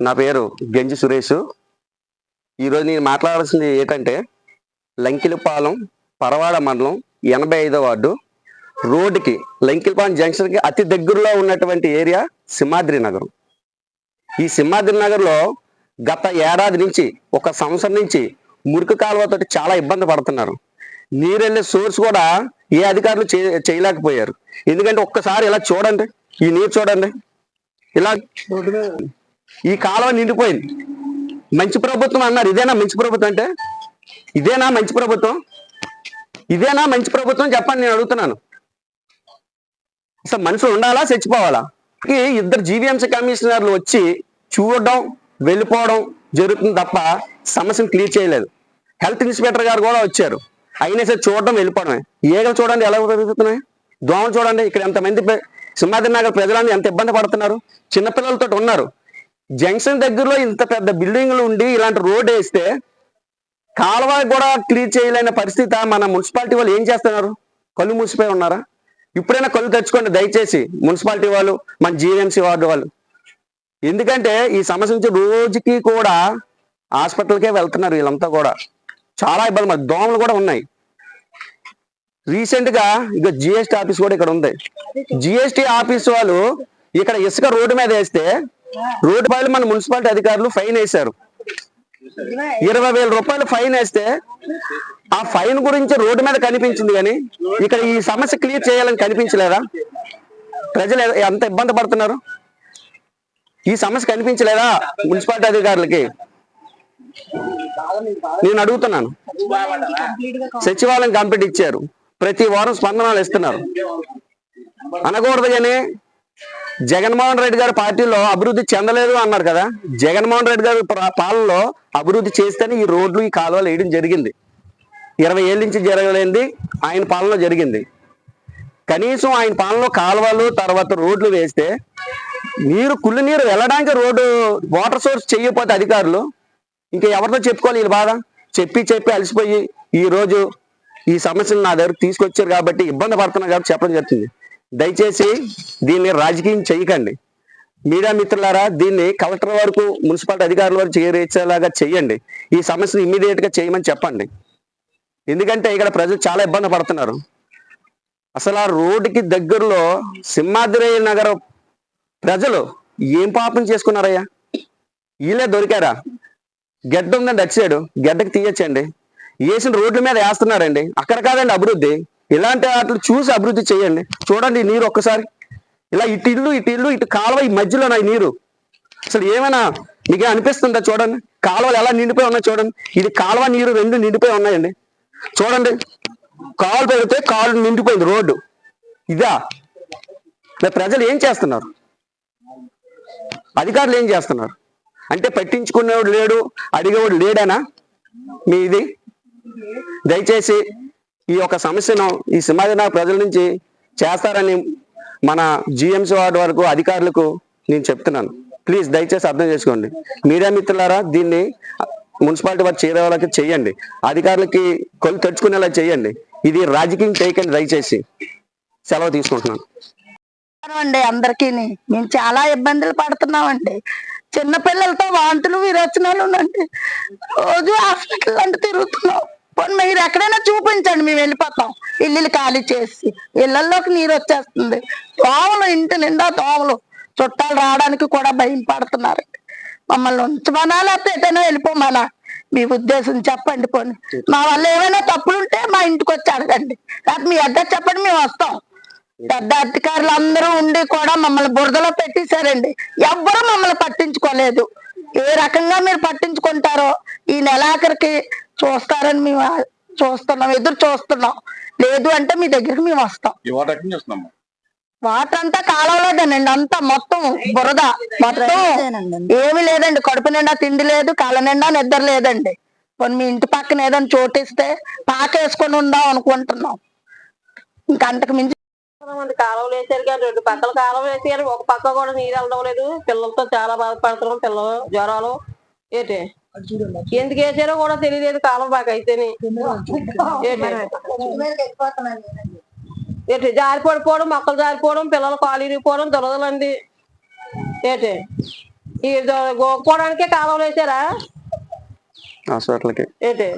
నా పేరు గంజి సురేష్. ఈరోజు నేను మాట్లాడాల్సింది ఏంటంటే లంకిలపాలెం పరవాడ మండలం ఎనభై ఐదో వార్డు. రోడ్డుకి లంకిలపాలెం జంక్షన్కి అతి దగ్గరలో ఉన్నటువంటి ఏరియా సింహాద్రి నగరం. ఈ సింహాద్రి నగర్లో గత ఏడాది నుంచి ఒక సంవత్సరం నుంచి మురికి కాలువతో చాలా ఇబ్బంది పడుతున్నారు. నీరు వెళ్ళే సోర్స్ కూడా ఏ అధికారులు చే- చేయలేకపోయారు. ఎందుకంటే ఒక్కసారి ఇలా చూడండి ఈ నీరు చూడండి. ఇలా ఈ కాలువ నిండిపోయింది. మంచి ప్రభుత్వం అన్నారు. ఇదేనా మంచి ప్రభుత్వం అంటే? ఇదేనా మంచి ప్రభుత్వం? ఇదేనా మంచి ప్రభుత్వం చెప్పండి నేను అడుగుతున్నాను. అసలు మనుషులు ఉండాలా చచ్చిపోవాలా? ఇద్దరు జీవీఎంసీ కమిషనర్లు వచ్చి చూడడం వెళ్ళిపోవడం జరుగుతుంది తప్ప సమస్యను క్లియర్ చేయలేదు. హెల్త్ ఇన్స్పెక్టర్ గారు కూడా వచ్చారు. అయినా సరే చూడడం వెళ్ళిపోవడమే. ఏగలు చూడండి ఎలా పెరుగుతున్నాయి దోమలు చూడండి ఇక్కడ ఎంతమంది సింహాద్రి నగర్ ప్రజలని ఎంత ఇబ్బంది పడుతున్నారు? చిన్నపిల్లలతో ఉన్నారు. జంక్షన్ దగ్గరలో ఇంత పెద్ద బిల్డింగ్లు ఉండి ఇలాంటి రోడ్ వేస్తే కాలువ కూడా క్లియర్ చేయలేని పరిస్థితి. మన మున్సిపాలిటీ వాళ్ళు ఏం చేస్తున్నారు? కళ్ళు మూసిపోయి ఉన్నారా? ఇప్పుడైనా కళ్ళు తెచ్చుకోండి దయచేసి మున్సిపాలిటీ వాళ్ళు మన జీఎంసీ వార్డు వాళ్ళు. ఎందుకంటే ఈ సమస్య నుంచి రోజుకి కూడా హాస్పిటల్కే వెళ్తున్నారు వీళ్ళంతా కూడా. చాలా ఇబ్బంది మరి దోమలు కూడా ఉన్నాయి. రీసెంట్గా ఇక జిఎస్టీ ఆఫీస్ కూడా ఇక్కడ ఉంది. జిఎస్టీ ఆఫీస్ వాళ్ళు ఇక్కడ ఇసుక రోడ్డు మీద వేస్తే రోడ్డు పైన మన మున్సిపాలిటీ అధికారులు ఫైన్ వేశారు. ఇరవై వేల రూపాయలు ఫైన్ వేస్తే ఆ ఫైన్ గురించి రోడ్డు మీద కనిపించింది కానీ ఇక్కడ ఈ సమస్య క్లియర్ చేయాలని కనిపించలేదా? ప్రజలు ఎంత ఇబ్బంది పడుతున్నారు? ఈ సమస్య కనిపించలేదా మున్సిపాలిటీ అధికారులకి? నేను అడుగుతున్నాను. సచివాలయం కంప్లీట్ ఇచ్చారు. ప్రతి వారం స్పందనాలు ఇస్తున్నారు. అనకూడదు కానీ జగన్మోహన్ రెడ్డి గారి పార్టీలో అభివృద్ధి చెందలేదు అన్నారు కదా. జగన్మోహన్ రెడ్డి గారి పాలనలో అభివృద్ధి చేస్తేనే ఈ రోడ్లు ఈ కాలువలు వేయడం జరిగింది. ఇరవై ఏళ్ళ నుంచి జరగలేంది ఆయన పాలనలో జరిగింది. కనీసం ఆయన పాలనలో కాలువలు తర్వాత రోడ్లు వేస్తే నీరు కుళ్ళు నీరు వెళ్ళడానికి రోడ్డు వాటర్ సోర్స్ చేయకపోతే అధికారులు ఇంకా ఎవరితో చెప్పుకోవాలి వీళ్ళ బాధ? చెప్పి చెప్పి అలసిపోయి ఈ రోజు ఈ సమస్యను నా దగ్గర తీసుకొచ్చారు కాబట్టి ఇబ్బంది పడుతున్నా కాబట్టి చెప్పడం జరుగుతుంది. దయచేసి దీన్ని రాజకీయం చేయకండి మీడియా మిత్రులారా దీన్ని కలెక్టర్ వరకు మున్సిపాలిటీ అధికారుల వరకు చేరేసేలాగా చేయండి ఈ సమస్యను ఇమ్మీడియట్గా చేయమని చెప్పండి. ఎందుకంటే ఇక్కడ ప్రజలు చాలా ఇబ్బంది పడుతున్నారు. అసలు ఆ రోడ్డుకి దగ్గరలో సింహాద్రి నగర ప్రజలు ఏం పాపం చేసుకున్నారయ్యా? వీళ్ళే దొరికారా? గడ్డ ఉందండి అటు సైడు. గడ్డకి తీయచ్చండి. వేసిన రోడ్ల మీద వేస్తున్నారండి. అక్కడ కాదండి అభివృద్ధి. ఇలాంటి వాటిని చూసి అభివృద్ధి చేయండి. చూడండి నీరు ఒక్కసారి. ఇలా ఇటు ఇల్లు ఇటు ఇల్లు ఇటు కాలువ ఈ మధ్యలో నా నీరు. అసలు ఏమైనా మీకు అనిపిస్తుందా చూడండి? కాలువలు ఎలా నిండిపోయి ఉన్నాయి చూడండి. ఇది కాలువ నీరు రెండు నిండిపోయి ఉన్నాయండి. చూడండి. కాలు పెడితే కాలు నిండిపోయింది రోడ్డు. ఇదా. ప్రజలు ఏం చేస్తున్నారు? అధికారులు ఏం చేస్తున్నారు? అంటే పట్టించుకునేవాడు లేడు అడిగేవాడు లేడనా? మీ ఇది దయచేసి ఈ యొక్క సమస్యను ఈ సింహాజన ప్రజల నుంచి చేస్తారని మన జిఎంసీ వార్డు వరకు అధికారులకు నేను చెప్తున్నాను. ప్లీజ్ దయచేసి అర్థం చేసుకోండి. మీడియా మిత్రులారా దీన్ని మున్సిపాలిటీ వారు చేరే వాళ్ళకి చేయండి. అధికారులకి కొలు తెచ్చుకునేలా చేయండి. ఇది రాజకీయం చేయకండి దయచేసి. సెలవు తీసుకుంటున్నాను. అండి అందరికీ మేము చాలా ఇబ్బందులు పడుతున్నామండి. చిన్న పిల్లలతో వాంతులు విరోచనాలు ఉండండి రోజు హాస్పిటల్ అంటే తిరుగుతున్నాం. పోనీ మీరు ఎక్కడైనా చూపించండి మేము వెళ్ళిపోతాం. ఇల్లు ఖాళీ చేసి. ఇళ్ళల్లోకి నీరు వచ్చేస్తుంది. దోమలు ఇంటి నిండా దోమలు చుట్టాలు రావడానికి కూడా భయం పడుతున్నారు. మమ్మల్ని ఉంచమనా లేకపోతే ఎటైనా వెళ్ళిపోమనా? మీ ఉద్దేశం చెప్పండి పోనీ. మా వల్ల ఏమైనా తప్పులుంటే మా ఇంటికి వచ్చి అడగండి. లేకపోతే మీ అడ్డ చెప్పండి మేము వస్తాం. పెద్ద అధికారులు అందరూ ఉండి కూడా మమ్మల్ని బురదలో పెట్టేశారండి. ఎవ్వరూ మమ్మల్ని పట్టించుకోలేదు. ఏ రకంగా మీరు పట్టించుకుంటారో ఈ నెలాఖరికి చూస్తారని మేము చూస్తున్నాం ఎదురు చూస్తున్నాం. లేదు అంటే మీ దగ్గరికి మేము వస్తాం. వాటర్ అంతా కాలవలేదండి అంతా మొత్తం బురద. మొత్తం ఏమీ లేదండి కడుపు నిండా తిండి లేదు కళ్ళ నిండా నిద్ర లేదండి. పోనీ మీ ఇంటి పక్కన ఏదైనా చోటిస్తే పాకేసుకొని ఉందాం అనుకుంటున్నాం. ఇంకా అంతకు మించి మంది కాలువలు వేసారు కానీ రెండు పక్కల కాలువలు వేసారు ఒక పక్క కూడా నీరు వెళ్ళడం లేదు. పిల్లలతో చాలా బాధపడుతున్నాం పిల్లలు జ్వరాలు. ఏంటి? ఎందుకు వేసారో కూడా తెలియలేదు కాలం బాగా అయితేని. ఏంటి? జారి పడిపోవడం మొక్కలు జారిపోవడం పిల్లలు కాలు ఇరిగిపోవడం దురదలండి. ఏంటి? ఈ గోక్కోవడానికే కాలువలు వేసారా? ఏంటి?